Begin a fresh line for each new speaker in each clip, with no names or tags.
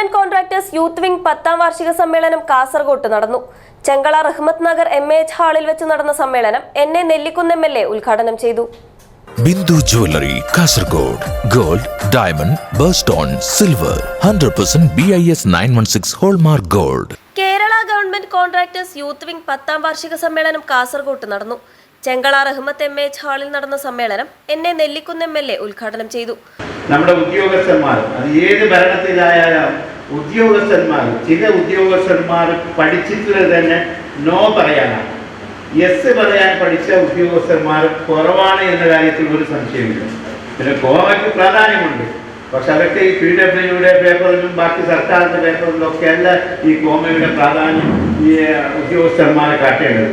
Government contractors youth wing പത്താം വാർഷിക സമ്മേളനം കാസർഗോട്ട് നടന്നു. Chengala Rahmath Nagar M A H ഹാളിൽ വെച്ച് നടന്ന സമ്മേളനം N A Nellikkunnu M L A ഉദ്ഘാടനം ചെയ്തു.
Bindu jewellery Kasaragod. Gold diamond birthstone silver. Hundred percent B I S nine one six hallmark gold.
Kerala government contractors youth wing പത്താം വാർഷിക സമ്മേളനം കാസർഗോട്ട് നടന്നു. Chengala Rahmath M A H ഹാളിൽ നടന്ന സമ്മേളനം N A Nellikkunnu M L A ഉദ്ഘാടനം ചെയ്തു.
നമ്മുടെ ഉദ്യോഗസ്ഥന്മാർ അത് ഏത് ഭരണത്തിലായാലും ഉദ്യോഗസ്ഥന്മാർ ചില ഉദ്യോഗസ്ഥന്മാർ പഠിച്ചിട്ടുള്ളത് തന്നെ നോ പറയാനാണ്. യെസ് പറയാൻ പഠിച്ച ഉദ്യോഗസ്ഥന്മാർ കുറവാണ് എന്ന കാര്യത്തിൽ ഒരു സംശയമില്ല. പിന്നെ ഗോവയ്ക്ക് പ്രാധാന്യമുണ്ട്. പക്ഷെ അതൊക്കെ ഈ പി ഡബ്ല്യുയുടെ പേപ്പറിലും ബാക്കി സർക്കാരിന്റെ പേപ്പറിലും ഒക്കെ അല്ല ഈ കോമയുടെ പ്രാധാന്യം ഈ ഉദ്യോഗസ്ഥന്മാരെ കാട്ടേണ്ടത്.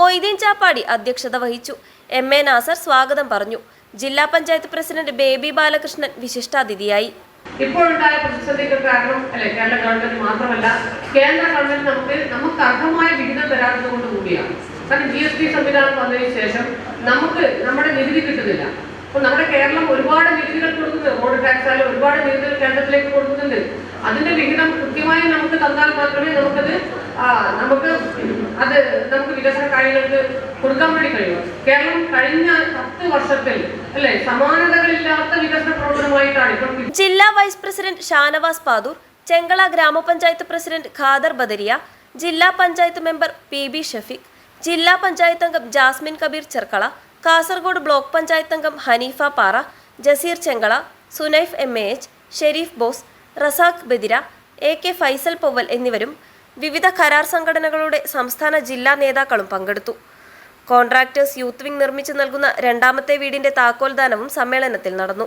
മൊയ്തീൻ ചാപ്പാടി അധ്യക്ഷത വഹിച്ചു. എം എ നാസർ സ്വാഗതം പറഞ്ഞു. ജില്ലാ പഞ്ചായത്ത് പ്രസിഡന്റ് ബേബി ബാലകൃഷ്ണൻ വിശിഷ്ടാതിഥിയായി.
ഇപ്പോഴുണ്ടായ പ്രതിസന്ധിക്ക് കാരണം അല്ലെ കേരള ഗവൺമെന്റ് മാത്രമല്ല കേന്ദ്ര ഗവൺമെന്റ് നമുക്ക് നമുക്ക് അർഹമായ വിഹിതം തരാത്തത് കൊണ്ട് കൂടിയാണ്. കാരണം ജി എസ് ടി സംവിധാനം വന്നതിന് ശേഷം നമുക്ക് നമ്മുടെ നികുതി കിട്ടുന്നില്ല. അപ്പൊ നമ്മുടെ കേരളം ഒരുപാട് നികുതികൾ കൊടുക്കുന്നത് റോഡ് ടാക്സ് ആയാലും ഒരുപാട് നികുതികൾ കേന്ദ്രത്തിലേക്ക് കൊടുക്കുന്നുണ്ട്. അതിന്റെ വിഹിതം കൃത്യമായി നമുക്ക് തന്നാൽ മാത്രമേ നമുക്കത് നമുക്ക് അത് നമുക്ക് വികസന കാര്യങ്ങൾക്ക് കൊടുക്കാൻ വേണ്ടി കഴിയൂ. കേരളം കഴിഞ്ഞ പത്ത് വർഷത്തിൽ അല്ലെ സമാനതകളില്ലാത്ത
ജില്ലാ വൈസ് പ്രസിഡന്റ് ഷാനവാസ് പാദൂർ ചെങ്കള ഗ്രാമപഞ്ചായത്ത് പ്രസിഡന്റ് ഖാദർ ബദരിയ ജില്ലാ panchayat member P B Shafeeq ജില്ലാ പഞ്ചായത്ത് അംഗം ജാസ്മിൻ കബീർ ചെർക്കള കാസർഗോഡ് ബ്ലോക്ക് പഞ്ചായത്ത് അംഗം Haneefa Para Jaseer Chengala Sunaif M A H Shareef Bose Razak Badira A K Faisal Poval എന്നിവരും വിവിധ കരാർ സംഘടനകളുടെ സംസ്ഥാന ജില്ലാ നേതാക്കളും പങ്കെടുത്തു. കോൺട്രാക്ടേഴ്സ് യൂത്ത് വിംഗ് നിർമ്മിച്ചു നൽകുന്ന രണ്ടാമത്തെ വീടിന്റെ താക്കോൽദാനവും സമ്മേളനത്തിൽ നടന്നു.